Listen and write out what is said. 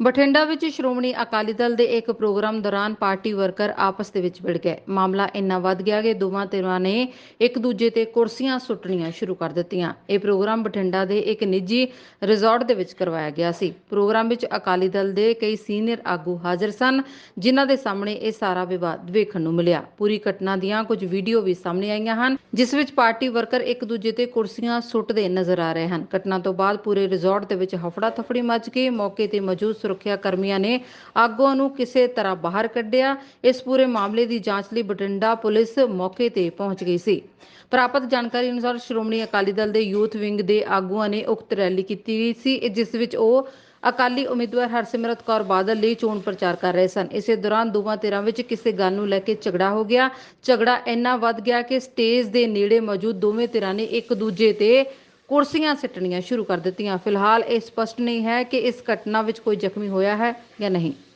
ਬਠਿੰਡਾ ਵਿੱਚ ਸ਼੍ਰੋਮਣੀ ਅਕਾਲੀ ਦਲ ਦੇ ਇੱਕ ਪ੍ਰੋਗਰਾਮ ਦੌਰਾਨ ਪਾਰਟੀ ਵਰਕਰ ਆਪਸ ਦੇ ਵਿੱਚ ਭਿੜ ਗਏ। ਮਾਮਲਾ ਇੰਨਾ ਵੱਧ ਗਿਆ ਕਿ ਦੋਵਾਂ ਧਿਰਾਂ ਨੇ ਇੱਕ ਦੂਜੇ ਤੇ ਕੁਰਸੀਆਂ ਸੁੱਟਣੀਆਂ ਸ਼ੁਰੂ ਕਰ ਦਿੱਤੀਆਂ। ਇਹ ਪ੍ਰੋਗਰਾਮ ਬਠਿੰਡਾ ਦੇ ਇੱਕ ਨਿੱਜੀ ਰਿਜ਼ੋਰਟ ਦੇ ਵਿੱਚ ਕਰਵਾਇਆ ਗਿਆ ਸੀ। ਪ੍ਰੋਗਰਾਮ ਵਿੱਚ ਅਕਾਲੀ ਦਲ ਦੇ ਕਈ ਸੀਨੀਅਰ ਆਗੂ ਹਾਜ਼ਰ ਸਨ, ਜਿਨ੍ਹਾਂ ਦੇ ਸਾਹਮਣੇ ਇਹ ਸਾਰਾ ਵਿਵਾਦ ਵੇਖਣ ਨੂੰ ਮਿਲਿਆ। ਪੂਰੀ ਘਟਨਾ ਦੀਆਂ ਕੁਝ ਵੀਡੀਓ ਵੀ ਸਾਹਮਣੇ ਆਈਆਂ ਹਨ, ਜਿਸ ਵਿੱਚ ਪਾਰਟੀ ਵਰਕਰ ਇੱਕ ਦੂਜੇ ਤੇ ਕੁਰਸੀਆਂ ਸੁੱਟਦੇ ਨਜ਼ਰ ਆ ਰਹੇ ਹਨ। ਘਟਨਾ ਤੋਂ ਬਾਅਦ ਪੂਰੇ ਰਿਜ਼ੋਰਟ ਦੇ ਵਿੱਚ ਹਫੜਾ ਥਫੜੀ ਮਚ ਗਈ ਮੌਕੇ ਤੇ ਮੌਜੂਦ ਸੁਰੱਖਿਆ ਕਰਮੀਆਂ ਨੇ ਆਗੂਆਂ ਨੂੰ ਕਿਸੇ ਤਰ੍ਹਾਂ ਬਾਹਰ ਕੱਢਿਆ। ਇਸ ਪੂਰੇ ਮਾਮਲੇ ਦੀ ਜਾਂਚ ਲਈ ਬਠਿੰਡਾ ਪੁਲਿਸ ਮੌਕੇ ਤੇ ਪਹੁੰਚ ਗਈ ਸੀ। ਪ੍ਰਾਪਤ ਜਾਣਕਾਰੀ ਅਨੁਸਾਰ ਸ਼੍ਰੋਮਣੀ ਅਕਾਲੀ ਦਲ ਦੇ ਯੂਥ ਵਿੰਗ ਦੇ ਆਗੂਆਂ ਨੇ ਉਕਤ ਰੈਲੀ ਕੀਤੀ ਸੀ, ਜਿਸ ਵਿੱਚ ਉਹ ਅਕਾਲੀ ਉਮੀਦਵਾਰ ਹਰਸਿਮਰਤ ਕੌਰ ਬਾਦਲ ਲਈ ਚੋਣ ਪ੍ਰਚਾਰ ਕਰ ਰਹੇ ਸਨ। ਇਸੇ ਦੌਰਾਨ ਦੋਵਾਂ ਧਿਰਾਂ ਵਿੱਚ ਕਿਸੇ ਗੱਲ ਨੂੰ ਲੈ ਕੇ ਝਗੜਾ ਹੋ ਗਿਆ। ਝਗੜਾ ਇੰਨਾ ਵੱਧ ਗਿਆ ਕਿ ਸਟੇਜ ਦੇ ਨੇੜੇ ਮੌਜੂਦ ਦੋਵੇਂ ਧਿਰਾਂ ਨੇ ਇੱਕ ਦੂਜੇ ਤੇ ਕੁਰਸੀਆਂ ਸਿੱਟਣੀਆਂ ਸ਼ੁਰੂ ਕਰ ਦਿੱਤੀਆਂ। ਫਿਲਹਾਲ ਇਹ ਸਪਸ਼ਟ ਨਹੀਂ ਹੈ ਕਿ ਇਸ ਘਟਨਾ ਵਿੱਚ ਕੋਈ ਜ਼ਖਮੀ ਹੋਇਆ ਹੈ ਜਾਂ ਨਹੀਂ।